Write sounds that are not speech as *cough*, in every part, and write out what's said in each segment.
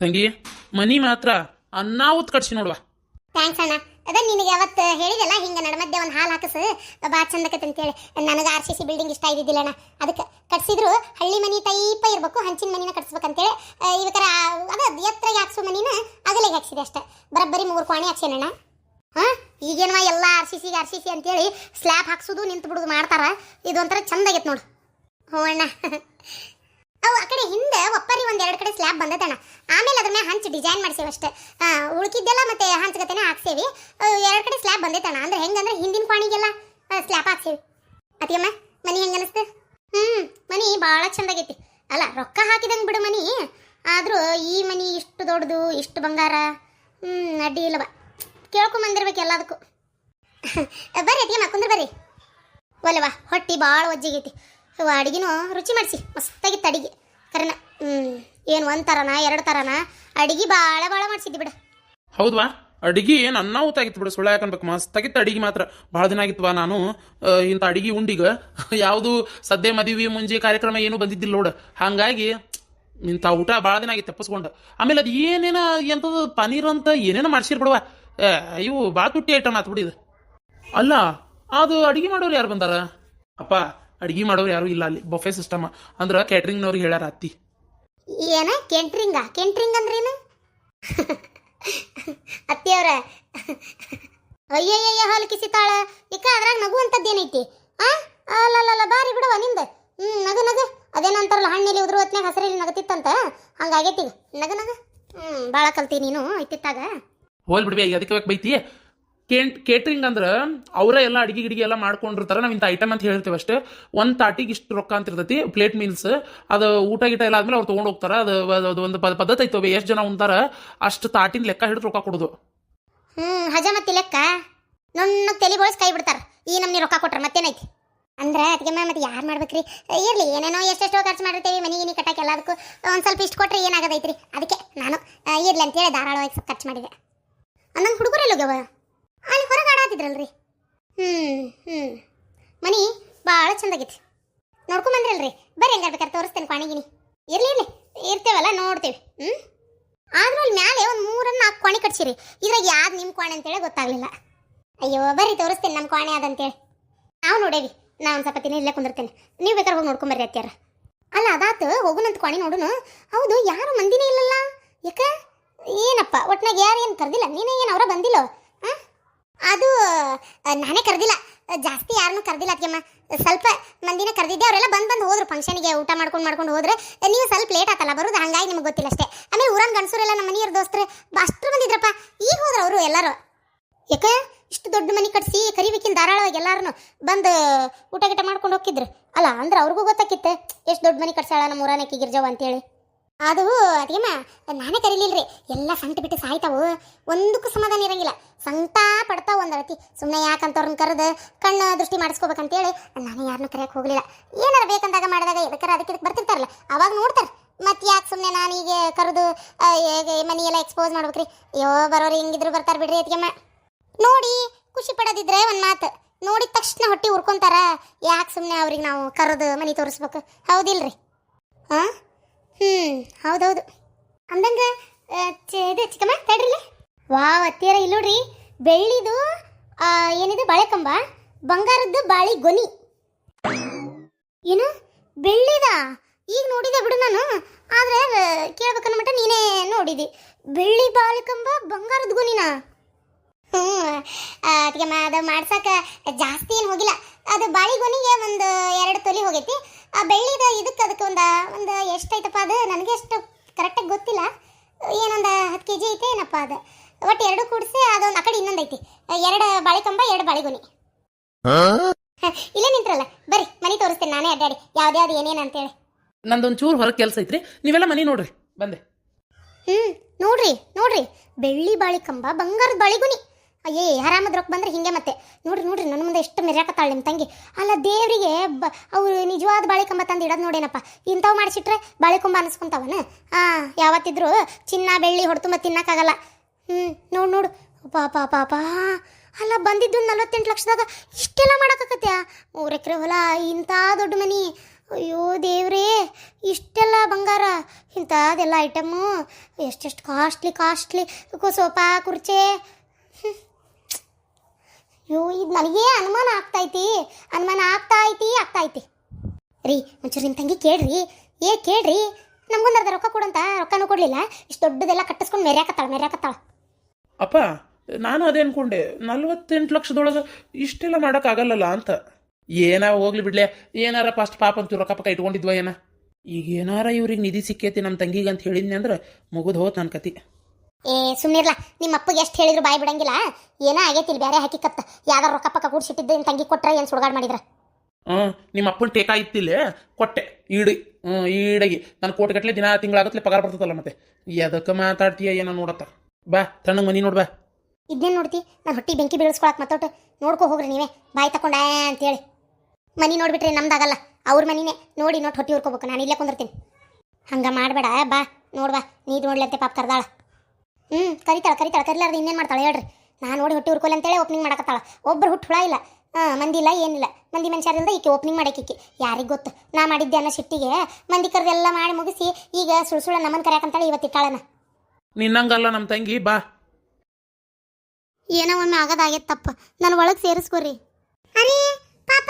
ತಂಗಿ, ಮನಿ ಮಾತ್ರ ಅನ್ನಾವತ್ ಕಟ್ಸಿ ನೋಡುವ. ಥ್ಯಾಂಕ್ಸ್ ಅಣ್ಣ. ಅದ ನಿನಗೆ ಯಾವತ್ತು ಹೇಳಿದಲ್ಲ, ಹಿಂಗೆ ನಡಮಧ್ಯೆ ಒಂದು ಹಾಲು ಹಾಕಸು. ಬಾ ಚಂದಕತ್ತೆ ಅಂತೇಳಿ ನನಗೆ ಆರ್ ಸಿ ಸಿ ಬಿಲ್ಡಿಂಗ್ ಇಷ್ಟ ಇದ್ದಿದ್ದಿಲ್ಲ ಅಣ್ಣ. ಅದಕ್ಕೆ ಕಟ್ಸಿದ್ರು. ಹಳ್ಳಿ ಮನಿ ಟೈಪ ಇರಬೇಕು, ಹಂಚಿನ ಮನಿನ ಕಟ್ಸ್ಬೇಕಂತೇಳಿ. ಇವತ್ತರ ಅದ ಎತ್ತರ ಹಾಕ್ಸೋ ಮನಿನ ಅಗಲಿಗೆ ಹಾಕ್ಸಿದೆ ಅಷ್ಟೇ. ಬರಬ್ಬರಿ ಮೂರು ಕೋಣೆ ಹಾಕ್ಸೇನಣ್ಣ ಹಾಂ, ಈಗೇನವ ಎಲ್ಲ ಆರ್ ಸಿ ಸಿಗೆ ಆರ್ ಸಿ ಸಿ ಅಂತೇಳಿ ಸ್ಲ್ಯಾಬ್ ಹಾಕ್ಸೋದು ನಿಂತು ಬಿಡೋದು ಮಾಡ್ತಾರ. ಇದೊಂಥರ ಚಂದ ಆಗೈತೆ ನೋಡು. ಹ್ಞೂ ಅಣ್ಣ. *laughs* ಅವು ಆ ಕಡೆ ಹಿಂದೆ ಒಪ್ಪರಿ ಒಂದ್ ಎರಡು ಕಡೆ ಸ್ಲ್ಯಾಬ್ ಬಂದದಣ್ಣ. ಆಮೇಲೆ ಅದ್ರ ಮೇಲೆ ಹಂಚ್ ಡಿಸೈನ್ ಮಾಡ್ಸೇವಿ ಅಷ್ಟೇ. ಉಳ್ಕಿದ್ದೆಲ್ಲ ಮತ್ತೆ ಹಂಚಗತೆನೆ ಹಾಕ್ಸೇವಿ. ಎರಡು ಕಡೆ ಸ್ಲ್ಯಾಬ್ ಬಂದೈತಣ್ಣ. ಅಂದ್ರೆ ಹೆಂಗಂದ್ರೆ ಹಿಂದಿನ ಪಾಣಿಗೆಲ್ಲ ಸ್ಲ್ಯಾಬ್ ಹಾಕ್ಸೇವಿ. ಅತಿಯಮ್ಮ ಮನಿ ಹೆಂಗ ಅನಿಸ್ತು? ಹ್ಮ್, ಮನಿ ಭಾಳ ಚಂದಾಗೈತಿ ಅಲ್ಲ, ರೊಕ್ಕ ಹಾಕಿದಂಗೆ ಬಿಡು ಮನಿ. ಆದ್ರೂ ಈ ಮನಿ ಇಷ್ಟು ದೊಡ್ಡದು, ಇಷ್ಟು ಬಂಗಾರ. ಹ್ಮ್, ಅಡ್ಡಿ ಇಲ್ಲವ. ಕೇಳ್ಕೊಂಬಂದಿರ್ಬೇಕು ಎಲ್ಲದಕ್ಕೂ. *laughs* ಬರ್ರಿ ಅತಿಯಮ್ಮ ಕುಂದ್ರ ಬರ್ರಿ. ಒಲ್ಲವಾ ಹೊಟ್ಟಿ ಭಾಳ ಒಜ್ಜಿಗೈತಿ. ಅಡಿಗೆನೂ ರುಚಿ ಮಾಡಿಸಿ. ಮಸ್ತಾಗಿತ್ತು ಅಡುಗೆ. ಕರೆನ ಹ್ಞೂ ಏನು ಒಂದು ಥರನ ಎರಡು ಥರನ ಅಡಿಗೆ ಭಾಳ ಭಾಳ ಮಾಡಿಸಿದ್ದಿ ಬಿಡ. ಹೌದ್ವಾ? ಅಡಿಗೆ ಏನು ಆಗಿತ್ತು ಬಿಡು ಸುಳ್ಳ ಯಾಕನ್ಬೇಕು? ಮಸ್ತಾಗಿತ್ತು ಅಡಿಗೆ ಮಾತ್ರ. ಭಾಳ ದಿನ ಆಗಿತ್ವಾ ನಾನು ಇಂಥ ಅಡಿಗೆ ಉಂಡಿಗ. ಯಾವುದು ಸದ್ಯ ಮದುವೆ ಮುಂಜಿ ಕಾರ್ಯಕ್ರಮ ಏನು ಬಂದಿದ್ದಿಲ್ಲ ನೋಡು. ಹಾಗಾಗಿ ಇಂಥ ಊಟ ಭಾಳ ದಿನ ಆಗಿತ್ತು ತಪ್ಪಿಸ್ಕೊಂಡು. ಆಮೇಲೆ ಅದು ಏನೇನ ಎಂಥದ್ದು ಪನೀರ್ ಅಂತ ಏನೇನೋ ಮಾಡ್ಸಿರ್ ಬಿಡುವ ಇವು ಭಾಳ ತುಟ್ಟಿ ಐಟಮ್ ಆತು ಅಲ್ಲ, ಅದು ಅಡಿಗೆ ಮಾಡೋರು ಯಾರು ಬಂದಾರ? ಅಪ್ಪ ಅಡಿಗೆ ಮಾಡೋರು ಯಾರು ಇಲ್ಲ ಅಲ್ಲಿ ಬಫೆ ಸಿಸ್ಟಮ್ ಅಂದ್ರೆ ಕ್ಯಾಟ್ರಿಂಗ್ನವ್ರಿಗೆ ಹೇಳ್ಯಾರ ಅತ್ತಿ. ಏನ? ಕೆಂಟ್ರಿಂಗ ಕೆಂಟ್ರಿಂಗ್ ಅಂದ್ರೇನು? ಅತ್ತಿಯವ್ರ ಅಯ್ಯಯ್ಯ ಹಾಲು ಕಿಸಿತಾಳ. ಇಕ ಅದ್ರಾಗ ನಗು ಅಂತದ್ದೇನೈತಿ ಆ? ಅಲ್ಲಲ್ಲ ಬಾರಿ ಬಿಡವ ನಿಂದ. ಹ್ಮ್ ನಗ ನಗು. ಅದೇನಂತಾರಲ್ಲ ಹಣ್ಣಲ್ಲಿ ಉದ್ರ ಹೊತ್ನಾಗ ಹಸಿರಲ್ಲಿ ನಗತಿತ್ತಂತ? ಹಂಗಾಗೈತಿ. ನಗ ನಗು. ಹ್ಮ್ ಭಾಳ ಕಲ್ತಿ ನೀನು ಐತಿತ್ತಾಗ. ಹೋಲ್ ಬಿಡ್ಬಿ ಅದಕ್ಕೆ ಬೈತಿ? ಕೇಂಟ್ ಕೇಟ್ರಿಂಗ್ ಅಂದ್ರೆ ಅವರೇ ಎಲ್ಲ ಅಡಿಗೆ ಗಿಡಿಗೆ ಎಲ್ಲ ಮಾಡ್ಕೊಂಡಿರ್ತಾರೆ ನಾವು ಇಂಥ ಐಟಮ್ ಅಂತ ಹೇಳ್ತೇವೆ ಅಷ್ಟೇ. ಒಂದು ತಾಟಿಗೆ ಇಷ್ಟು ರೊಕ್ಕ ಅಂತ ಇರ್ತೈತಿ ಪ್ಲೇಟ್ ಮೀಲ್ಸ್ ಅದು ಊಟ ಗೀಟ ಎಲ್ಲ ಆದ್ಮೇಲೆ ಅವ್ರು ತೊಗೊಂಡು ಹೋಗ್ತಾರೆ. ಅದು ಅದು ಒಂದು ಪದ್ಧತಿ ಐತವೆ ಎಷ್ಟು ಜನ ಉಂತಾರ ಅಷ್ಟು ತಾಟಿನ ಲೆಕ್ಕ ಹಿಡಿದು ರೊಕ್ಕ ಕೊಡೋದು. ಹ್ಮ್ ಹಜಮತಿ ಲೆಕ್ಕ? ನನ್ನ ತಲೆ ಬೋಳ್ಸ್ ಕೈ ಬಿಡ್ತಾರ. ಈ ನಮ್ನಿ ರೊಕ್ಕ ಕೊಟ್ರ ಮತ್ತೇನೈತಿ? ಅಂದ್ರೆ ಅದಕ್ಕೆ ಮತ್ತೆ ಯಾರು ಮಾಡ್ಬೇಕ್ರಿ? ಇರ್ಲಿ, ಏನೇನೋ ಎಷ್ಟೆಷ್ಟೋ ಖರ್ಚು ಮಾಡಿರ್ತೇವೆ ಮನೆ ನೀ ಕಟ್ಟಕ್ಕೆ ಎಲ್ಲದಕ್ಕೂ ಒಂದು ಸ್ವಲ್ಪ ಇಷ್ಟು ಕೊಟ್ರೆ ಏನಾಗದೈತ್ರಿ? ಅದಕ್ಕೆ ನಾನು ಇರ್ಲಿ ಅಂತೇಳಿ ಧಾರಾಳವಾಗಿ ಸ್ವಲ್ಪ ಖರ್ಚು ಮಾಡಿದೆ. ಅನ್ನಂಗೆ ಹುಡುಗರೆಲ್ಲ ಹೋಗ್ಯವ? ಅಲ್ಲಿ ಹೊರಗೆ ಆಡಾತಿದ್ರಲ್ರಿ ಹ್ಞೂ ಹ್ಞೂ ಮನಿ ಭಾಳ ಚಂದಾಗೈತಿ ನೋಡ್ಕೊಂಬಂದ್ರಲ್ರಿ ಬರ್ರಿ ಹೆಂಗಾರ ಬೇಕಾದ್ರೆ ತೋರಿಸ್ತೇನೆ ಕ್ವಾಣಿಗಿನಿ ಇರಲಿ, ಇರ್ಲಿ. ಇರ್ತೇವಲ್ಲ, ನೋಡ್ತೇವೆ. ಹ್ಞೂ ಆದ್ರೂ ಅಲ್ಲಿ ಮ್ಯಾಲೆ ಒಂದು ಮೂರನ್ನ ನಾಲ್ಕು ಕೋಣೆ ಕಟ್ಸಿರಿ. ಇದ್ರಾಗ ಯಾವ್ದು ನಿಮ್ಮ ಕೋಣೆ ಅಂತೇಳಿ ಗೊತ್ತಾಗ್ಲಿಲ್ಲ. ಅಯ್ಯೋ, ಬರ್ರಿ ತೋರಿಸ್ತೇನೆ ನಮ್ಮ ಕೋಣೆ ಅದಂತೇಳಿ ನಾವು ನೋಡೇವಿ. ನಾ ಒಂದು ಸ್ವಲ್ಪ ದಿನ ಇಲ್ಲೇ ಕುಂದಿರ್ತೇನೆ. ನೀವು ಬೇಕಾದ್ರೆ ಹೋಗಿ ನೋಡ್ಕೊಂಬರ್ರಿ ಅತ್ಯಾರ ಅಲ್ಲ, ಅದಾತು ಹೋಗುನಂತ ಕೋಣೆ ನೋಡುನು. ಹೌದು, ಯಾರು ಮಂದಿನೇ ಇಲ್ಲಲ್ಲ? ಯಾಕ? ಏನಪ್ಪ, ಒಟ್ನಾಗ ಯಾರು ಏನು ಕರ್ದಿಲ್ಲ? ನೀನೇ ಏನು ಅವರ ಬಂದಿಲ್ಲ? ಅದು ನಾನೇ ಕರೆದಿಲ್ಲ. ಜಾಸ್ತಿ ಯಾರನ್ನೂ ಕರೆದಿಲ್ಲ ಅದಕ್ಕೆಮ್ಮ ಸ್ವಲ್ಪ ಮಂದಿನ ಕರೆದಿದ್ದೆ, ಅವರೆಲ್ಲ ಬಂದು ಬಂದು ಹೋದ್ರು ಫಂಕ್ಷನ್ಗೆ ಊಟ ಮಾಡ್ಕೊಂಡು ಮಾಡ್ಕೊಂಡು ಹೋದ್ರೆ. ನೀವು ಸ್ವಲ್ಪ ಲೇಟ್ ಆತಲ್ಲ, ಬರೋದು ಹಂಗಾಗಿ ನಿಮ್ಗೆ ಗೊತ್ತಿಲ್ಲ ಅಷ್ಟೇ. ಆಮೇಲೆ ಊರನ್ ಗಂಡಸರೆಲ್ಲ ನಮ್ಮ ಮನೆಯವ್ರ ದೋಸ್ತರು ಅಷ್ಟು ಬಂದಿದ್ರಪ್ಪ, ಈಗ ಹೋದ್ರೆ ಅವರು ಎಲ್ಲರೂ. ಯಾಕ? ಇಷ್ಟು ದೊಡ್ಡ ಮನೆ ಕಟ್ಸಿ, ಕರಿಬೇಕಿನ ಧಾರಾಳವಾಗಿ ಎಲ್ಲಾರನು ಬಂದು ಊಟ ಗಿಟ ಮಾಡ್ಕೊಂಡು ಹೋಗಿದ್ರು ಅಲ್ಲ, ಅಂದ್ರೆ ಅವ್ರಿಗೂ ಗೊತ್ತಾಕಿತ್ತೆ, ಎಷ್ಟು ದೊಡ್ಡ ಮನೆ ಕಟ್ಸಾಳ ನಮ್ಮ ಊರಾನಕ್ಕೆ ಗಿರ್ಜವ ಅಂತೇಳಿ. ಅದು ಅದೇಮ ನಾನೇ ಕರೀಲಿಲ್ರಿ. ಎಲ್ಲ ಸಂಟ ಬಿಟ್ಟು ಸಾಯ್ತಾವು. ಒಂದಕ್ಕೂ ಸಮಾಧಾನ ಇರಂಗಿಲ್ಲ. ಸಂಕಟ ಪಡ್ತಾವ ಒಂದು ಅಳತಿ ಸುಮ್ಮನೆ ಯಾಕಂತವ್ರನ್ನ ಕರೆದು ಕಣ್ಣು ದೃಷ್ಟಿ ಮಾಡಿಸ್ಕೋಬೇಕಂತೇಳಿ ನಾನು ಯಾರನ್ನೂ ಕರೆಯಕ್ಕೆ ಹೋಗಲಿಲ್ಲ. ಏನಾರ ಬೇಕಂದಾಗ ಮಾಡಿದಾಗ ಎದಕ್ಕಾರ ಅದಕ್ಕೆ ಇದಕ್ಕೆ ಬರ್ತಿರ್ತಾರಲ್ಲ, ಅವಾಗ ನೋಡ್ತಾರೆ. ಮತ್ತೆ ಯಾಕೆ ಸುಮ್ಮನೆ ನಾನು ಈಗ ಕರೆದು ಮನಿ ಎಲ್ಲ ಎಕ್ಸ್ಪೋಸ್ ಮಾಡ್ಬೇಕ್ರಿ? ಅಯ್ಯೋ, ಬರೋರು ಹೆಂಗಿದ್ರು ಬರ್ತಾರೆ ಬಿಡ್ರಿ ಅದಕ್ಕೆ ನೋಡಿ, ಖುಷಿ ಪಡೋದಿದ್ರೆ ಒಂದು ಮಾತು. ನೋಡಿದ ತಕ್ಷಣ ಹೊಟ್ಟೆ ಉರ್ಕೊಂತಾರ. ಯಾಕೆ ಸುಮ್ಮನೆ ಅವ್ರಿಗೆ ನಾವು ಕರೆದು ಮನೆ ತೋರಿಸ್ಬೇಕು? ಹೌದಿಲ್ರಿ. ಹಾಂ ಹ್ಞೂ ಹೌದೌದು. ಅಂದಂಗ ಇದು ಚಿಕ್ಕಮ್ಮ, ತಡ್ರಿಲ್ಲ. ವಾವ್, ಅತ್ತಿಯರ, ಇಲ್ಲಿ ಬೆಳ್ಳಿದು ಏನಿದು ಬಾಳೆ ಕಂಬ ಬಂಗಾರದ್ದು ಬಾಳಿ ಗೊನಿ. ಏನು? ಬೆಳ್ಳಿದ? ಈಗ ನೋಡಿದೆ ಬಿಡು ನಾನು. ಆದ್ರೆ ಕೇಳ್ಬೇಕನ್ಬಿಟ್ಟು ನೀನೇ ನೋಡಿದಿ. ಬೆಳ್ಳಿ ಬಾಳೆ ಕಂಬ ಬಂಗಾರದ ಗೊನಿನ ಹ್ಞೂ ಅದಕ್ಕೆ ಅದು ಜಾಸ್ತಿ ಏನು ಹೋಗಿಲ್ಲ. ಅದು ಬಾಳಿಗೊನಿಗೆ ಒಂದು ಎರಡು ತೊಲಿ ಹೋಗೈತಿ. ಆ ಬೆಳ್ಳಿದ ಇದಕ್ಕೆ ಅದಕ್ಕೆ ಒಂದು ಒಂದು ಎಷ್ಟೈತಪ್ಪ ಅದು? ನನಗೆ ಅಷ್ಟು ಕರೆಕ್ಟಾಗಿ ಗೊತ್ತಿಲ್ಲ. ಏನೊಂದು ಹತ್ತು ಕೆ ಜಿ ಐತೆ ಏನಪ್ಪ ಅದು? ಒಟ್ಟು ಎರಡು ಕೂಡಿಸಿ ಅದೊಂದು ಆ ಕಡೆ ಇನ್ನೊಂದು ಐತಿ. ಎರಡು ಬಾಳೆ ಕಂಬ ಎರಡು ಬಾಳೆಗೊನಿ. *laughs* ಇಲ್ಲೇ ನಿಂತ್ರಲ್ಲ ಬರ್ರಿ ಮನೆ ತೋರಿಸ್ತೇನೆ ನಾನೇ ಅಡ್ಡಾಡಿ. ಯಾವ್ದ್ಯಾವ್ದು ಏನೇನು ಅಂತೇಳಿ. ನಂದೊಂದು ಚೂರು ಹೊರಗೆ ಕೆಲಸ ಐತ್ರಿ. ನೀವೆಲ್ಲ ಮನೆ ನೋಡ್ರಿ ಬಂದೆ. ಹ್ಞೂ ನೋಡ್ರಿ ನೋಡ್ರಿ. ಬೆಳ್ಳಿ ಬಾಳಿಕಂಬ ಬಂಗಾರದ ಬಾಳಿಗುನಿ. ಅಯ್ಯೇ ಆರಾಮದ ರೊಕ್ಕ ಬಂದ್ರೆ ಹಿಂಗೆ ಮತ್ತೆ. ನೋಡ್ರಿ ನೋಡ್ರಿ ನನ್ನ ಮುಂದೆ ಎಷ್ಟು ಮೆರ್ಯಾಕತ್ತಾಳೆ ನಿಮ್ಮ ತಂಗಿ. ಅಲ್ಲ, ದೇವರಿಗೆ ಬ, ಅವರು ನಿಜವಾದ ಬಾಳಿಕಂಬ ತಂದು ಇಡೋದು ನೋಡೇನಪ್ಪ. ಇಂಥವು ಮಾಡಿಸಿಟ್ರೆ ಬಾಳಿಕೊಂಬ ಅನಿಸ್ಕೊಂತಾವನ? ಆ, ಯಾವತ್ತಿದ್ರು ಚಿನ್ನ, ಬೆಳ್ಳಿ ಹೊಡ್ತುಂಬ ತಿನ್ನಕ್ಕಾಗಲ್ಲ. ಹ್ಞೂ ನೋಡು ನೋಡು. ಪಾಪ ಪಾಪ ಅಲ್ಲ, ಬಂದಿದ್ದು ನಲವತ್ತೆಂಟು ಲಕ್ಷದಾಗ ಇಷ್ಟೆಲ್ಲ ಮಾಡಕ್ಕಾಗತ್ಯಾ ಮೂರು ಎಕರೆ ಹೊಲ, ಇಂಥ ದೊಡ್ಡ ಮನಿ. ಅಯ್ಯೋ, ದೇವ್ರೇ, ಇಷ್ಟೆಲ್ಲ ಬಂಗಾರ. ಇಂಥದ್ದೆಲ್ಲ ಐಟಮ್ಮು. ಎಷ್ಟೆಷ್ಟು ಕಾಸ್ಟ್ಲಿ ಕಾಸ್ಟ್ಲಿ. ಸೋಫಾ, ಕುರ್ಚೆ. ಅಯ್ಯೋ, ಇದು ನನಗೆ ಅನುಮಾನ ಆಗ್ತೈತಿ. ಅನುಮಾನ ಆಗ್ತಾ ಐತಿ ಆಗ್ತಾ ಐತಿ ರೀ, ಒಂಚೂರು ನಿಮ್ಮ ತಂಗಿ ಕೇಳ್ರಿ. ಏ, ಕೇಳ್ರಿ. ನಮ್ಗೊಂದು ಅರ್ಧ ರೊಕ್ಕ ಕೊಡಂತ ರೊಕ್ಕನೂ ಕೊಡಲಿಲ್ಲ. ಇಷ್ಟು ದೊಡ್ಡದೆಲ್ಲ ಕಟ್ಟಿಸ್ಕೊಂಡು ಮೆರ್ಯಾಕತ್ತಾಳ ಮೆರ್ಯಾಕತ್ತಾಳ. ಅಪ್ಪ, ನಾನು ಅದೇ ಅನ್ಕೊಂಡೆ ನಲ್ವತ್ತೆಂಟು ಲಕ್ಷದೊಳಗೆ ಇಷ್ಟೆಲ್ಲ ಮಾಡೋಕ್ಕಾಗಲ್ಲಲ್ಲ ಅಂತ. ಏನಾರ ಹೋಗ್ಲಿ ಬಿಡ್ಲೆ. ಏನಾರ ಫಸ್ಟ್ ಪಾಪ ಅಂತ ರೊಕ್ಕ ಪಕ್ಕ ಇಟ್ಕೊಂಡಿದ್ವ ಏನ? ಈಗ ಏನಾರ ಇವ್ರಿಗೆ ನಿಧಿ ಸಿಕ್ಕೈತಿ ನಮ್ಮ ತಂಗಿಗೆ ಅಂತ ಹೇಳಿದ್ನಿ ಅಂದ್ರೆ ಮುಗಿದು ಹೋತ್ ನನ್ನ ಕತಿ. ಏ ಸುಮ್ಮನಿರ್ಲ ನಿಮ್ಮ ಅಪ್ಪಗೆ ಎಷ್ಟು ಹೇಳಿದ್ರು ಬಾಯಿ ಬಿಡಂಗಿಲ್ಲ. ಏನೋ ಆಗೈತಿಲ್ ಬೇರೆ ಹಾಕಿ ಕತ್ತ. ಯಾವ್ದಾರ ರೊಕ್ಕ ಪಕ್ಕ ಕೂಡ್ಸಿಟ್ಟಿದ್ದು ತಂಗಿ ಕೊಟ್ರೆ ಏನು ಸುಡಗಾಡ್ ಮಾಡಿದ್ರ? ಹ್ಞೂ ನಿಮ್ಮ ಅಪ್ಪನ ಟೇಕ ಇತ್ತಿಲ್ಲ ಕೊಟ್ಟೆ ಈಡಿ ಹ್ಞೂ ಈಡಗಿ. ನಾನು ದಿನಾ ದಿನ ತಿಂಗಳಾಗತ್ಲೆ ಪಗಾರ ಬರ್ತದಲ್ಲ ಮತ್ತೆ. ಎದಕ್ಕೆ ಮಾತಾಡ್ತೀಯ ಏನೋ ನೋಡತ್ತ. ಬಾ ತಣ್ಣಗೆ ಮನಿ ನೋಡ್ ಬಾ. ಇದನ್ನೇನು ನೋಡ್ತಿ? ನಾನು ಹೊಟ್ಟಿ ಬೆಂಕಿ ಬೀಳಿಸ್ಕೊಳಕ್ ಮತ್ತೊಟ್ಟು ನೋಡ್ಕೊ ಹೋಗ್ರಿ ನೀವೇ. ಬಾಯಿ ತಕೊಂಡ ಅಂತೇಳಿ. ಮನಿ ನೋಡ್ಬಿಟ್ರಿ ನಮ್ದಾಗಲ್ಲ. ಅವ್ರ ಮನಿನೇ. ನೋಡಿ ನೋಟ್ ಹೊಟ್ಟಿ ಹುರ್ಕೋಬೇಕು ನಾನು ಇಲ್ಲೇ ಕುಂದಿರ್ತೀನಿ. ಹಂಗ ಮಾಡಬೇಡ. ಬಾ ನೋಡ್ಬಾ ನೀರು ನೋಡ್ಲಂತೆ ಪಾಪ ಕರ್ದಾಳ. ಹ್ಞೂ ಕರಿತಾಳ ಕರಿತಾಳ ಕರಿಲಾರ್ದು ಇನ್ನೇನು ಮಾಡ್ತಾಳೆ ಹೇಳ್ರಿ. ನಾನು ನೋಡಿ ಹುಟ್ಟಿ ಹುರ್ಕೋಲ್ ಅಂತೇಳಿ ಓಪನಿಂಗ್ ಮಾಡಕತ್ತಾಳ. ಒಬ್ರು ಹುಟ್ಟು ಹುಳ ಇಲ್ಲ. ಹಾಂ ಮಂದಿ ಇಲ್ಲ ಏನಿಲ್ಲ. ಮಂದಿ ಮನುಷ್ಯರಿಂದ ಈಕೆ ಓಪನಿಂಗ್ ಮಾಡಕ್ಕೆ ಯಾರಿಗೆ ಗೊತ್ತು? ನಾ ಮಾಡಿದ್ದೆ ಅನ್ನೋ ಸಿಟ್ಟಿಗೆ ಮಂದಿ ಕರೆದೆಲ್ಲ ಮಾಡಿ ಮುಗಿಸಿ ಈಗ ಸುಳ್ಳು ಸುಳ್ಳು ನಮ್ಮನ್ನು ಕರೆಯಕಂತಾಳೆ ಇವತ್ತಿಟ್ಟಾಳನ ನಿನ್ನಂಗಲ್ಲ ನಮ್ಮ ತಂಗಿ ಬಾ. ಏನೋ ಒಮ್ಮೆ ಆಗದಾಗೈತೆ ತಪ್ಪ ನನ್ನ ಒಳಗೆ ಸೇರಿಸ್ಕೊರಿ. ಅರೇ ಪಾಪ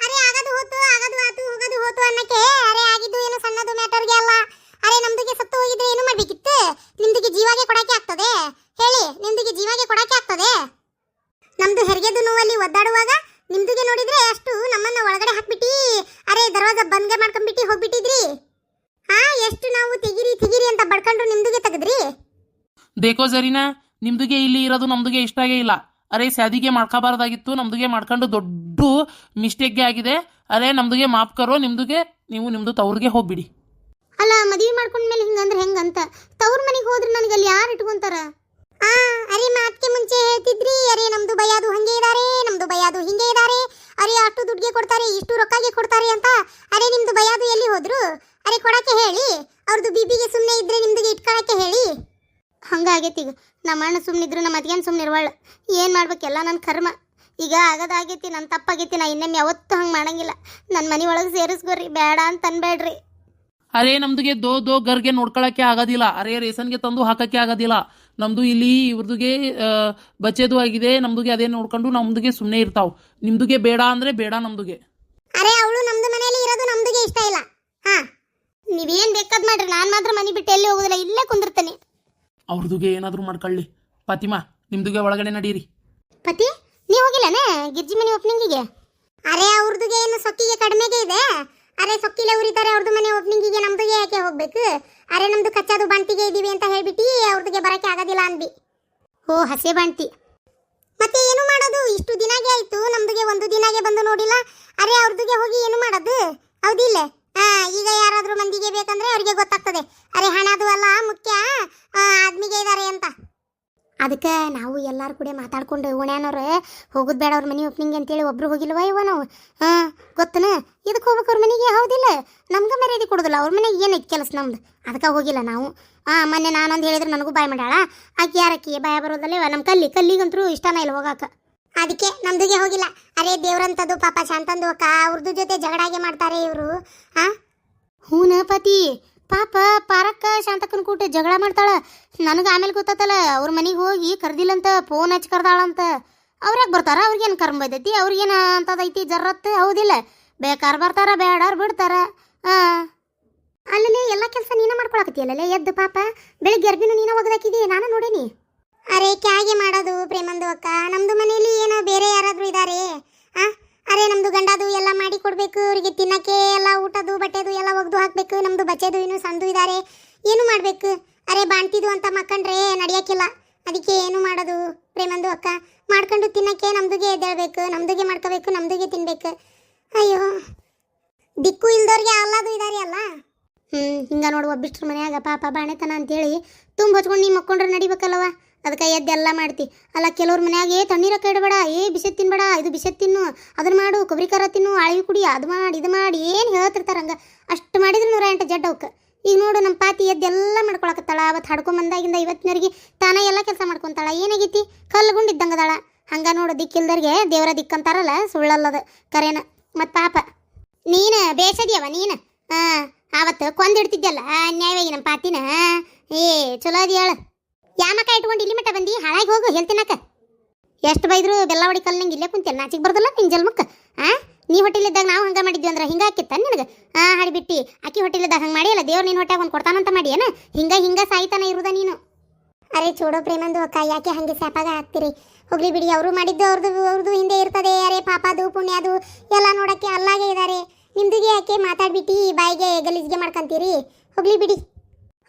ಅರೇ ಆಗದು ಹೋತು ಆಗದು ಆತು ಹೋಗದು ಹೋತು ಅನ್ನಕ್ಕೆ ಅರೆ ಆಗಿದ್ದು ಏನು ಸಣ್ಣದು ಮ್ಯಾಟರ್ಗೆ ಅಲ್ಲ ಅರೆ ನಮ್ದಿಗೆ ಸತ್ತು ಹೋಗಿದ್ರೆ ಏನು ಮಾಡ್ಬೇಕಿತ್ತು ನಿಮ್ದಿಗೆ ಜೀವಾಗೆ ಕೊಡಕ್ಕೆ ಆಗ್ತದೆ ಹೇಳಿ ನಿಮ್ದಿಗೆ ಜೀವಾಗೆ ಕೊಡಕ್ಕೆ ಆಗ್ತದೆ ನಮ್ದು ಹೆರಿಗೆದು ನೋವಲ್ಲಿ ಒದ್ದಾಡುವಾಗ ನಿಮ್ದಿಗೆ ನೋಡಿದ್ರೆ ಅಷ್ಟು ನಮ್ಮನ್ನ ಒಳಗಡೆ ಹಾಕ್ಬಿಟ್ಟಿ ಅರೆ ದರ್ವಾಜ ಬಂದ್ಗೆ ಮಾಡ್ಕೊಂಡ್ಬಿಟ್ಟು ಹೋಗ್ಬಿಟ್ಟಿದ್ರಿ ಹಾ ಎಷ್ಟು ನಾವು ತೆಗಿರಿ ತೆಗಿರಿ ಅಂತ ಬಡ್ಕೊಂಡ್ರು ನಿಮ್ದಿಗೆ ತೆಗೆದ್ರಿ ದೇಕೋ ಸರಿನಾ? ನಿಮ್ದುಗೆ ಇಲ್ಲಿ ಇರೋದು ನಮ್ದುಗೆ ಇಷ್ಟ ಆಗೇ ಇಲ್ಲ. ಅರೆ, ಸ್ಯಾದಿಗೆ ಮಾಡ್ಕೋಬಾರ್ದಾಗಿತ್ತು, ನಮ್ದುಗೆ ಮಾಡ್ಕೊಂಡು ದೊಡ್ಡ ಮಿಸ್ಟೇಕ್ಗೆ ಆಗಿದೆ. ಅರೆ, ನಮ್ದುಗೆ ಮಾಪ್ ಕರೋ, ನಿಮ್ದುಗೆ, ನೀವು ನಿಮ್ದು ತವ್ರಿಗೆ ಹೋಗ್ಬಿಡಿ. ಅಲ್ಲ, ಮದುವೆ ಮಾಡ್ಕೊಂಡ್ಮೇಲೆ ಹಿಂಗಂದ್ರೆ ಹೆಂಗಂತ? ತವ್ರ ಮನೆಗೆ ಹೋದ್ರೆ ನನಗೆ ಅಲ್ಲಿ ಯಾರು ಇಟ್ಕೊಂತಾರ? ಆ, ಅರೆ ಮಾತ್ಕೆ ಮುಂಚೆ ಹೇಳ್ತಿದ್ರಿ. ಅರೆ, ನಮ್ದು ಬಯ್ಯಾದು ಹಂಗೆ ಇದಾರೆ, ನಮ್ದು ಬಯ್ಯಾದು ಹಿಂಗೆ ಇದಾರೆ. ಅರೆ, ಅಷ್ಟು ದುಡ್ಡಿಗೆ ಕೊಡ್ತಾರೆ, ಇಷ್ಟು ರೊಕ್ಕಗೆ ಕೊಡ್ತಾರೆ ಅಂತ. ಅರೆ, ನಿಮ್ದು ಬಯ್ಯಾದು ಎಲ್ಲಿ ಹೋದ್ರು? ಅರೆ, ಕೊಡಕ್ಕೆ ಹೇಳಿ. ಅವ್ರದ್ದು ಬಿಬಿಗೆ ಸುಮ್ಮನೆ ಇದ್ರೆ ನಿಮ್ದಿಗೆ ಇಟ್ಕೊಳಕ್ಕೆ ಹೇಳಿ. ಹಂಗಾಗೈತಿ ಈಗ ನಮ್ಮ ಅಣ್ಣ ಸುಮ್ಮನಿದ್ರು ನಮ್ಮ ಅತ್ತಿಗೆನ್ ಸುಮ್ಮನೆ ಇರುವಳ. ಏನು ಮಾಡ್ಬೇಕೆಲ್ಲ ನನ್ನ ಕರ್ಮ. ಈಗ ಆಗದಾಗೈತಿ ನನ್ನ ತಪ್ಪಾಗೈತಿ ನಾ ಇನ್ನೊಮ್ಮೆ ಯಾವತ್ತು ಹಂಗೆ ಮಾಡಂಗಿಲ್ಲ. ನನ್ನ ಮನೆ ಒಳಗೆ ಸೇರಿಸ್ಕೊರಿ ಬೇಡ ಅಂತ ಅನ್ಬೇಡ್ರಿ. ಅರೆ ನಮ್ದುಗೆ ದೋ ದೋ ಗರ್ಗೆ ನೋಡ್ಕೊಳಕ್ಕೆ ಆಗೋದಿಲ್ಲ. ಅರೆ ರೇಷನ್ಗೆ ತಂದು ಹಾಕಕ್ಕೆ ಆಗೋದಿಲ್ಲ. ನಮ್ದು ಇಲ್ಲಿ ಇವ್ರದುಗೆ ಬಚ್ಚೆದು ಆಗಿದೆ. ನಮ್ದುಗೆ ಅದೇ ನೋಡ್ಕೊಂಡು ನಮ್ದುಗೆ ಸುಮ್ಮನೆ ಇರ್ತಾವ್. ನಿಮ್ದುಗೆ ಬೇಡ ಅಂದ್ರೆ ಬೇಡ ನಮ್ದುಗೆ. ಅರೆ ಅವಳು ನಮ್ದು ಮನೆಯಲ್ಲಿ ಇರೋದು ನಮ್ದುಗೆ ಇಷ್ಟ ಇಲ್ಲ. ಹಾ ನೀವೇನ್ ಬೇಕಾದ್ ಮಾಡ್ರಿ. ನಾನು ಮಾತ್ರ ಮನೆ ಬಿಟ್ಟು ಎಲ್ಲಿ ಹೋಗೋದಿಲ್ಲ ಇಲ್ಲೇ ಕುಂದಿರ್ತೇನೆ. ಅವ್ರದುಗೆ ಏನಾದರೂ ಮಾಡ್ಕೊಳ್ಳಿ. ಫಾತಿಮಾ ನಿಮ್ದುಗೆ ಒಳಗಡೆ ನಡೀರಿ. ಪತಿ ನೀ ಹೋಗಿಲ್ಲನೇ ಗಿರ್ಜಿ ಮನೆ ಓಪನಿಂಗಿಗೆ ಅರೆ, ಅವ್ರದುಗೆ ಏನು ಸೊಕ್ಕಿಗೆ ಕಡಿಮೆಗೆ ಇದೆ? ಅರೆ, ಸೊಕ್ಕಿಲೆ ಉರಿತಾರೆ ಅವ್ರದ್ದು ಮನೆ ಓಪನಿಂಗಿಗೆ ನಮ್ದುಗೆ ಯಾಕೆ ಹೋಗ್ಬೇಕು? ಅರೆ, ನಮ್ದು ಕಚ್ಚಾದು ಬಂಟಿಗೆ ಇದೀವಿ ಅಂತ ಹೇಳ್ಬಿಟ್ಟು ಅವ್ರದುಗೆ ಬರಕ್ಕೆ ಆಗೋದಿಲ್ಲ ಅಂದ್ವಿ. ಓ, ಹಸೆ ಬಂಟಿ ಮತ್ತೆ ಏನು ಮಾಡೋದು? ಇಷ್ಟು ದಿನಾಗೆ ಆಯ್ತು, ನಮ್ದುಗೆ ಒಂದು ದಿನಾಗೆ ಬಂದು ನೋಡಿಲ್ಲ. ಅರೆ, ಅವ್ರದುಗೆ ಹೋಗಿ ಏನು ಮಾಡೋದು? ಹೌದಿಲ್ಲ? ಈಗ ಯಾರಾದರೂ ಮಂದಿಗೆ ಬೇಕಂದ್ರೆ ಅವರಿಗೆ ಗೊತ್ತಾಗ್ತದೆ. ಅರೆ, ಹಣದು ಅಲ್ಲ, ಮುಖ್ಯ ಆದ್ಮಿಗೆ ಇದಾರೆ ಅಂತ. ಅದಕ್ಕೆ ನಾವು ಎಲ್ಲರೂ ಕೂಡ ಮಾತಾಡ್ಕೊಂಡು ಓಣ್ಯಾನವ್ರು ಹೋಗುದು ಬೇಡ ಅವ್ರ ಮನೆ ಓಪನಿಂಗ್ ಅಂತೇಳಿ ಒಬ್ರು ಹೋಗಿಲ್ವ ಇವ ನಾವು? ಹಾಂ ಗೊತ್ತನ? ಇದಕ್ಕೆ ಹೋಗ್ಬೇಕು ಅವ್ರ ಮನೆಗೆ? ಹೌದಿಲ್ಲ. ನಮ್ಗೆ ಮರ್ಯಾದೆ ಕೊಡೋದಿಲ್ಲ. ಅವ್ರ ಮನೆಗೆ ಏನೈತೆ ಕೆಲಸ ನಮ್ದು? ಅದಕ್ಕೆ ಹೋಗಿಲ್ಲ ನಾವು. ಹಾಂ ಮೊನ್ನೆ ನಾನೊಂದು ಹೇಳಿದ್ರೆ ನನಗೂ ಬಾಯ್ ಮಾಡ್ಯಾಳ. ಆಕೆ ಯಾರಕ್ಕಿ ಬಾಯ ಬರೋದಲ್ಲೇ ನಮ್ಮ ಕಲ್ಲಿ. ಕಲ್ಲಿಗಂತರೂ ಇಷ್ಟನೇ ಇಲ್ಲ ಹೋಗಾಕ. ಅದಕ್ಕೆ ನಮ್ದುಗೆ ಹೋಗಿಲ್ಲ. ಅರೆ ದೇವ್ರಂತದ್ದು ಪಾಪ ಶಾಂತಂದು ಅಕ್ಕ ಅವ್ರದ್ದು ಜೊತೆ ಜಗಳಾಗೆ ಮಾಡ್ತಾರೆ ಇವರು. ಹಾ ಹೂನ ಪತಿ. ಪಾಪ ಪಾರಕ್ಕ ಶಾಂತಕ್ಕನ ಕೂಟ ಜಗಳ ಮಾಡ್ತಾಳ. ನನಗೆ ಆಮೇಲೆ ಗೊತ್ತಾತಲ್ಲ ಅವ್ರ ಮನೆಗೆ ಹೋಗಿ ಕರ್ದಿಲ್ಲಂತ ಫೋನ್ ಹಚ್ಚಿ ಕರ್ದಾಳಂತ. ಅವ್ರಾಗ ಬರ್ತಾರ? ಅವ್ರಿಗೇನು ಕರ್ಮ ಬೈದೈತಿ? ಅವ್ರಿಗೇನು ಅಂತದೈತಿ? ಜರತ್ತು ಹೌದಿಲ್ಲ. ಬೇಕಾರು ಬರ್ತಾರ ಬೇಡಾರ್ ಬಿಡ್ತಾರ. ಹಾಂ ಅಲ್ಲಲ್ಲೇ ಎಲ್ಲ ಕೆಲಸ ನೀನೇ ಮಾಡ್ಕೊಳಕತ್ತೀಯಲ್ಲೇ ಎದ್ದು ಪಾಪ ಬೆಳಿಗ್ಗೆ ಅರ್ಬಿನೂ ನೀನ ಒಗದಾಕಿದಿ? ನಾನು ನೋಡೀನಿ. ಅರೆ ಕ್ಯಾಗೆ ಮಾಡೋದು ಪ್ರೇಮಂದು ಅಕ್ಕ. ನಮ್ದು ಮನೆಯಲ್ಲಿ ಏನೋ ಬೇರೆ ಯಾರಾದರೂ ಇದ್ದಾರೆ ಆ? ಅರೆ, ನಮ್ದು ಗಂಡದು ಎಲ್ಲ ಮಾಡಿ ಕೊಡ್ಬೇಕು, ಅವರಿಗೆ ತಿನ್ನಕ್ಕೆ ಎಲ್ಲ ಊಟದು, ಬಟ್ಟೆದು ಎಲ್ಲ ಒಗ್ದು ಹಾಕ್ಬೇಕು, ನಮ್ದು ಬಚ್ಚೆದು ಇನ್ನೂ ಸಂದು ಇದ್ದಾರೆ ಏನು ಮಾಡಬೇಕು? ಅರೆ, ಬಾಣ್ತಿದು ಅಂತ ಮಕ್ಕಂಡ್ರೆ ನಡೆಯೋಕ್ಕಿಲ್ಲ ಅದಕ್ಕೆ ಏನು ಮಾಡೋದು ಪ್ರೇಮಂದು ಅಕ್ಕ? ಮಾಡ್ಕೊಂಡು ತಿನ್ನಕ್ಕೆ ನಮ್ದುಗೆ ಎದ್ದೇಳ್ಬೇಕು, ನಮ್ದುಗೆ ಮಾಡ್ಕೋಬೇಕು, ನಮ್ದುಗೆ ತಿನ್ಬೇಕು. ಅಯ್ಯೋ, ದಿಕ್ಕು ಇಲ್ದವ್ರಿಗೆ ಅಲ್ಲದು ಇದಾರೆ ಅಲ್ಲ? ಹ್ಞೂ ಹಿಂಗೆ ನೋಡು, ಒಬ್ಬಿಷ್ಟ್ರ ಮನೆಯಾಗ ಪಾಪ ಬಾಣೆತನ ಅಂತೇಳಿ ತುಂಬ ಹೊಚ್ಕೊಂಡು ನೀವು ಮಕ್ಕೊಂಡ್ರೆ ನಡಿಬೇಕಲ್ಲವ ಅದಕ್ಕೆ ಎದ್ದೆಲ್ಲ ಮಾಡ್ತಿ. ಅಲ್ಲ ಕೆಲವ್ರ ಮನ್ಯಾಗ, ಏ ತಣ್ಣೀರಕ್ಕ ಇಡಬೇಡ ಏ ಬಿಸಿ ತಿನ್ಬೇಡ, ಇದು ಬಿಸಿ ತಿನ್ನು ಅದನ್ನ ಮಾಡು, ಕೊಬ್ಬರಿ ಖಾರ ತಿನ್ನು ಆಳಿವಿ ಕುಡಿ, ಅದು ಮಾಡಿ, ಇದು ಮಾಡಿ, ಏನು ಹೇಳ್ತಿರ್ತಾರೆ ಹಂಗೆ? ಅಷ್ಟು ಮಾಡಿದ್ರೆ ನೂರ ಎಂಟು ಜಡ್ ಅವಕ್ಕೆ ಈಗ ನೋಡು ನಮ್ಮ ಪಾತಿ ಎದ್ದೆಲ್ಲ ಮಾಡ್ಕೊಳಕತ್ತಾಳ ಅವತ್ತು ಹಡ್ಕೊಂಬಂದಾಗಿಂದ ಇವತ್ತಿನವರಿಗೆ ತಾನೇ ಎಲ್ಲ ಕೆಲಸ ಮಾಡ್ಕೊತಾಳ, ಏನಾಗೈತಿ? ಕಲ್ಗುಂಡಿದ್ದಂಗದಾಳ ಹಂಗೆ ನೋಡು ದಿಕ್ಕಿಲ್ದರಿಗೆ ದೇವರ ದಿಕ್ಕಂತಾರಲ್ಲ ಸುಳ್ಳಲ್ಲದ ಕರೇನ. ಮತ್ತು ಪಾಪ, ನೀನು ಬೇಸದಿಯವ ನೀನು? ಹಾಂ ಆವತ್ತು ಕೊಂದಿಡ್ತಿದ್ದಲ್ಲ ಅನ್ಯಾಯವಾಗಿ ನಮ್ಮ ಪಾತಿನ? ಏ ಚಲೋ ಅದಿ ಯಾಮಕ ಇಟ್ಕೊಂಡು ಇಲ್ಲಿ ಮಟ್ಟ ಬಂದಿ? ಹಾಳಾಗಿ ಹೋಗು ಹೇಳ್ತೀನಕ್ಕ ಎಷ್ಟು ಬೈದ್ರು ಬೆಲ್ಲ ಹೊಡಿ ಕಲ್ನಂಗೆ ಇಲ್ಲೇ ಕುಂತಿಲ್ಲ ನಾಚಿಗೆ ಬರ್ದಲ್ಲ ನಿನ್ ಜಲ್ಮಕ್ಕ? ಆ? ನೀ ಹೊಟ್ಟಿಲಿದ್ದಾಗ ನಾವು ಹಂಗೆ ಮಾಡಿದ್ವಿ ಅಂದ್ರೆ ಹಿಂಗೆ ಹಾಕಿತ್ತ ನಿನಗೆ? ಆ, ಹಾಡಿಬಿಟ್ಟಿ ಅಕ್ಕಿ ಹೊಟ್ಟಿಲಿದ್ದಾಗ ಹಂಗೆ ಮಾಡಿ ಅಲ್ಲ ದೇವ್ರು ನಿನ್ನ ಹೊಟ್ಟೆ ಒಂದು ಕೊಡ್ತಾನಂತ ಮಾಡಿ ಏನು ಹಿಂಗೆ ಹಿಂಗೆ ಸಾಯ್ತಾನ ಇರುದ ನೀನು. ಅರೆ ಚೂಡೋ ಪ್ರೇಮಂದು ಅಕ್ಕ, ಯಾಕೆ ಹಂಗೆ ಸ್ಯಾಪಾಗ ಹಾಕ್ತೀರಿ? ಹೋಗ್ಲಿ ಬಿಡಿ, ಅವರು ಮಾಡಿದ್ದು ಅವ್ರದ್ದು ಅವ್ರದ್ದು ಹಿಂದೆ ಇರ್ತದೆ. ಅರೆ ಪಾಪದು, ಪುಣ್ಯದು, ಎಲ್ಲ ನೋಡಕ್ಕೆ ಅಲ್ಲಾಗೆ ಇದ್ದಾರೆ ನಿಮ್ದಿಗೆ ಯಾಕೆ ಮಾತಾಡ್ಬಿಟ್ಟು, ಬಾಯಿಗೆ ಗಲೀಜಿಗೆ ಮಾಡ್ಕೊಂತೀರಿ? ಹೋಗ್ಲಿ ಬಿಡಿ.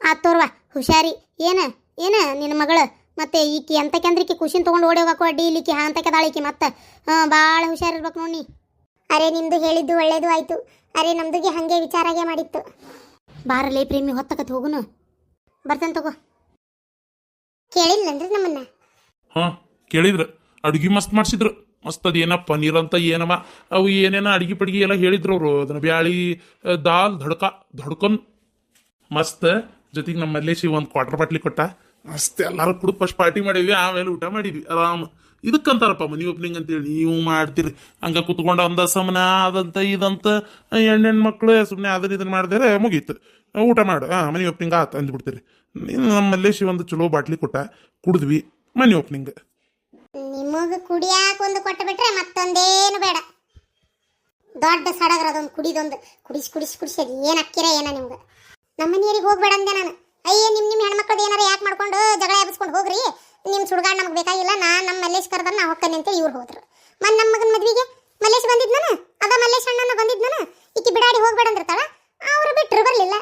ಆತೋರ್ವ ಹುಷಾರಿ. ಏನ? ಏನ ನಿನ್ನ ಮಗಳು? ಮತ್ತೆ ಈಕಿ ಅಂತಕೆಂದ್ರಿಕಿ ಖುಷಿನ್ ತೊಗೊಂಡು ಓಡಿ ಹೋಗಕ್ಕೋ ಅಡ್ಡಿ ಇಲ್ಲಿಕಿ ಅಂತಕೆದಾಳಿಕಿ ಮತ್ತೆ? ಹಾಂ ಭಾಳ ಹುಷಾರಿರ್ಬೇಕು ನೋಡಿ ಅರೆ ನಿಮ್ದು ಹೇಳಿದ್ದು ಒಳ್ಳೇದು ಆಯ್ತು. ಅರೆ, ನಮ್ದುಗೆ ಹಂಗೆ ವಿಚಾರಾಗೆ ಮಾಡಿತ್ತು. ಬಾರಲೇ ಪ್ರೇಮಿ, ಹೊತ್ತಕತ್ ಹೋಗುನು. ಬರ್ತೇನೆ ತಗೋ. ಕೇಳಿಲ್ಲನ್ರಿ ನಮ್ಮನ್ನ? ಹಾ, ಕೇಳಿದ್ರ. ಅಡುಗೆ ಮಸ್ತ್ ಮಾಡ್ಸಿದ್ರು. ಮಸ್ತ್ ಅದೇನ ಪನೀರ್ ಅಂತ ಏನವ, ಅವು ಏನೇನ ಅಡಿಗೆ ಪಡಿಗೆ ಎಲ್ಲ ಹೇಳಿದ್ರು ಅವರು. ಅದನ್ನ ಬ್ಯಾಳಿ ದಾಲ್ ಧಡ್ಕ ಧಡ್ಕೊಂಡ್ ಮಸ್ತ್. ಜೊತೆಗೆ ನಮ್ಮ ಮಲ್ಲೇಶಿ ಒಂದು ಕ್ವಾರ್ಟರ್ ಬಾಟ್ಲಿ ಕೊಟ್ಟ. ಮಸ್ತ್ ಎಲ್ಲಾರು ಕುಡಿದು ಫಸ್ಟ್ ಪಾರ್ಟಿ ಮಾಡಿದ್ವಿ, ಆಮೇಲೆ ಊಟ ಮಾಡಿದ್ವಿ, ಆರಾಮ್. ಇದಕ್ಕಂತಾರಪ್ಪ ಮನಿ ಓಪನಿಂಗ್ ಅಂತೇಳಿ, ನೀವು ಮಾಡ್ತೀರಿ. ಹಂಗ ಕುತ್ಕೊಂಡು ಅಂದ ಸಮನ ಅದಂತ ಇದಂತ ಹೆಣ್ಣೆಣ್ಣು ಮಕ್ಕಳು ಸುಮ್ಮನೆ ಅದನ್ನ ಇದನ್ನ ಮಾಡಿದ್ರೆ ಮುಗೀತು. ಊಟ ಮಾಡು ಹಾಂ ಮನಿ ಓಪನಿಂಗ್ ಆತ ಅಂದ್ಬಿಡ್ತೀರಿ. ನೀನು ನಮ್ಮ ಮಲ್ಲೇಶಿ ಒಂದು ಚಲೋ ಬಾಟ್ಲಿ ಕೊಟ್ಟ, ಕುಡಿದ್ವಿ ಮನಿ ಓಪನಿಂಗ್ ನಿಮಗ ಕುಡಿಯಾಕ ಒಂದು ಕೊಟ್ಟು ಬಿಟ್ರೆ ಮತ್ತೊಂದೇನು ಬೇಡ. ದೊಡ್ಡ ಸಡಗರ ಅದೊಂದು ಕುಡಿದೊಂದು, ಕುಡಿಸಿ ಕುಡಿಸಿ ಕುಡಿಸಿ ಅದು ಏನು ಅಕ್ಕಿರ ಏನ ನಿಮ್ಗೆ? ನಮ್ಮ ಹೋಗ್ಬೇಡ ಅಂದೆ ನಾನು. ಅಯ್ಯ ನಿಮ್ಮ ನಿಮ್ಮ ಹೆಣ್ಮಕ್ಳದ್ದು ಏನಾರ ಯಾಕೆ ಮಾಡ್ಕೊಂಡು ಜಗಳ ಎಬ್ಸ್ಕೊಂಡು ಹೋಗ್ರಿ? ನಿಮ್ಮ ಸುಡ್ಗಾಡ್ ನಮ್ಗೆ ಬೇಕಾಗಿಲ್ಲ ನಾ ನಮ್ಮ ಮಲ್ಲೇಶ್ ಕರ್ದ ನಾ ಹೊಕ್ಕನೆ ಅಂತ ಇವ್ರು ಹೋದ್ರು. ಮನ್ ನಮ್ಮ ಮಗನ ಮದ್ವಿಗೆ ಮಲ್ಲೇಶ್ ಬಂದಿದ್ನನ? ಅದ ಮಲ್ಲೇಶ್ ಅಣ್ಣನ ಬಂದಿದ್ನನ? ಈಕಿ ಬಿಡಾಡಿ ಹೋಗ್ಬೇಡ ಅಂದಿರ್ತಾಳ ಅವ್ರು ಬಿಟ್ರು ಬರಲಿಲ್ಲ.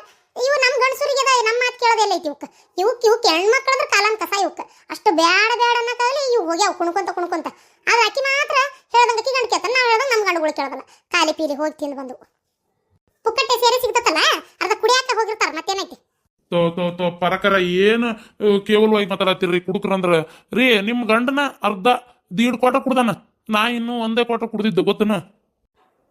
ಇವು ನಮ್ಮ ಗಂಡಸರಿಗೆ ಅದ ನಮ್ಮ ಮಾತು ಕೇಳೋದೆಲ್ಲ ಐತಿ ಇವಕ್ಕೆ ಇವಕ್ಕೆ ಇವಕ್ಕೆ ಹೆಣ್ಮಕ್ಳು ಅಂದ್ರೆ ಕಾಲನ್ ಕಸ ಇವಕ್ಕೆ ಅಷ್ಟು ಬ್ಯಾಡ ಬ್ಯಾಡ ಅನ್ನೋಕಾಗಲಿ ಇವು ಹೋಗ್ಯಾವ ಕುಣ್ಕೊಂತ ಕುಣ್ಕೊಂತ. ಆದ್ರೆ ಆಕಿ ಮಾತ್ರ ಹೇಳ್ದಂಗೆ ಆಕಿ ಗಂಡ ಕೇಳ್ತಾನೆ, ನಾವು ಹೇಳ್ದಂಗೆ ನಮ್ಮ ಗಂಡುಗಳು ಕೇಳೋದಲ್ಲ ಖಾಲಿ ಪೀಲಿ ಹೋಗಿ ತಿಂದು ಬಂದು ಪುಕ್ಕಟ್ಟೆ ಸೇರಿ ಸಿಗ್ತತ್ತಲ್ಲ ಅರ್ಧ ಕುಡಿಯಾಕ ಹೋಗಿರ್ತಾರ, ಮತ್ತೇನೈತಿ? ತೋ ತೋ ತೋ ಪರಕರ ಏನು ಕೇವಲ ಕೇವಲವಾಗಿ ಮಾತಾಡತ್ತೀರಿ ಕುಡುಕ್ರಂದ್ರ ರೀ ನಿಮ್ಮ ಗಂಡನ ಅರ್ಧ ದೀಡ್ ಕ್ವಾಟ ಕುಡ್ದಾನ. ನಾ ಇನ್ನೂ ಒಂದೇ ಕ್ವಾಟರ್ ಕುಡ್ದಿದ್ದು ಗೊತ್ತನ?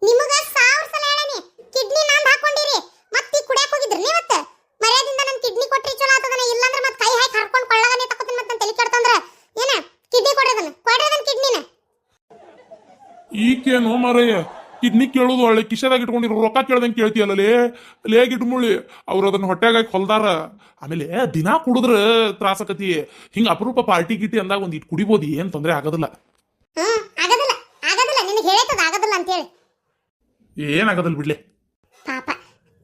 ನಿಮಗ ಸಾವಿರ ಸಲ ಹೇಳೇನಿ ಕಿಡ್ನಿ ನಾಂದ್ ಹಾಕೊಂಡಿರಿ ಮತ್ತೆ ಕುಡಿಯಾಕ ಹೋಗಿದ್ರಿ ನೀವತ್ತ ಮರ್ಯಾದಿಂದ ನನ್ನ ಕಿಡ್ನಿ ಕೊಟ್ರಿ ಚಲೋ ಆತದನ ಇಲ್ಲಂದ್ರ ಮತ್ತೆ ಕೈ ಹಾಕಿ ಹರ್ಕೊಂಡ್ ಕೊಳ್ಳಗನೆ ತಕೋತೀನಿ ಮತ್ತೆ ತಲೆ ಕೆಡ್ತಂದ್ರ. ಏನ? ಕಿಡ್ನಿ ಕೊಡ್ರದನ ಕೊಡ್ರದನ ಕಿಡ್ನಿನ. ಈಕೇನು ಮಾರಯ್ಯ? ಕಿಡ್ನಿ ಕೇಳೋದು ಒಳ್ಳೆ ಕಿಶದಾಗ ಇಟ್ಕೊಂಡಿರೋ ರೊಕ್ಕ ಕೇಳ್ದಂಗೆ ಕೇಳ್ತೀಯಲ್ಲ ಲೇ? ಲೇ ಮುಳ್ಳಿ ಅವ್ರು ಅದನ್ನ ಹೊಟ್ಟೆಗಾಗಿ ಹೊಲ್ದಾರ. ಆಮೇಲೆ ದಿನಾ ಕುಡಿದ್ರ ತ್ರಾಸಕತಿ ಹಿಂಗ ಅಪರೂಪ ಪಾರ್ಟಿ ಗಿಟಿ ಅಂದಾಗ ಒಂದ್ ಇಟ್ ಕುಡಿಬೋದು ಏನ್ ತೊಂದ್ರೆ ಆಗೋದಿಲ್ಲ. ಏನಾಗದಲ್ ಬಿಡ್ಲೆ.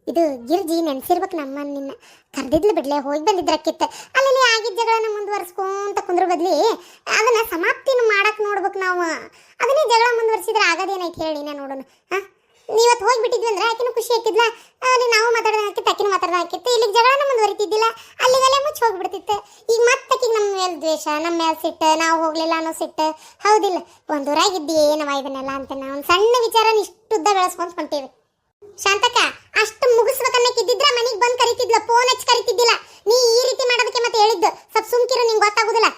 ಇದು ಗಿರ್ಜಿ ನೆನ್ಸಿರ್ಬೇಕು ನಮ್ಮನ್ನ. ನಿನ್ನ ಕರೆದಿದ್ಲು ಬಿಡ್ಲೆ, ಹೋಗಿ ಬಂದಿದ್ರಕ್ಕಿತ್ತ. ಅಲ್ಲಿ ಆಗಿದ್ದ ಜಗಳನ ಮುಂದುವರ್ಸ್ಕೊಂತ ಕುಂದ್ರ ಬದ್ಲಿ ಅದನ್ನ ಸಮಾಪ್ತಿನ ಮಾಡಕ್ ನೋಡ್ಬೇಕು ನಾವು. ಅದನ್ನೇ ಜಗಳ ಮುಂದುವರ್ಸಿದ್ರೆ ಆಗೋದೇನೈತೆ ಹೇಳಿ ನಾ ನೋಡೋಣ ಹಾ? ನೀವತ್ತು ಹೋಗಿ ಬಿಟ್ಟಿದ್ವಿ ಅಂದ್ರೆ ಆಕಿನೂ ಖುಷಿ ಆಕಿದ್ಲ ಅಲ್ಲಿ ನಾವು ಮಾತಾಡ್ದ ಹಾಕಿತ್ತು ಆಕಿನ ಮಾತಾಡ್ದ ಹಾಕಿತ್ತು ಇಲ್ಲಿಗೆ ಜಗಳನ ಮುಂದುವರಿತಿದ್ದಿಲ್ಲ. ಅಲ್ಲಿಗಲ್ಲೇ ಮುಚ್ಚಿ ಹೋಗ್ಬಿಡ್ತಿತ್ತು. ಈಗ ಮತ್ತೆ ನಮ್ಮ ಮೇಲೆ ದ್ವೇಷ ನಮ್ಮ ಮೇಲೆ ಸಿಟ್ಟು, ನಾವು ಹೋಗ್ಲಿಲ್ಲ ಅನ್ನೋ ಸಿಟ್ಟು. ಹೌದಿಲ್ಲ. ಒಂದೂರಾಗಿದ್ದಿ ಏನವ ಇದನ್ನೆಲ್ಲ ಅಂತ ನಾವು ಸಣ್ಣ ವಿಚಾರನ ಇಷ್ಟುದ್ದ ಬೆಳೆಸ್ಕೊಂತ ಹೊಂಟೇವಿ. ಶಾಂತಕ ಅಷ್ಟು ಮುಗಿಸ್ಬೇಕನ್ನಕ್ಕಿದ್ದಿದ್ರ ಮನಿಗ್ ಬಂದು ಕರಿತಿದ್ಲ ಫೋನ್ ಹಚ್ಚಿ ಕರಿತಿದ್ದಿಲ್ಲ. ನೀ ಈ ರೀತಿ ಮಾಡೋದಕ್ಕೆ ಮತ್ತೆ ಹೇಳಿದ್ದು. ಸ್ವಲ್ಪ ಸುಮ್ಕಿರು, ನಿಂಗೆ ಗೊತ್ತಾಗುದಿಲ್ಲ.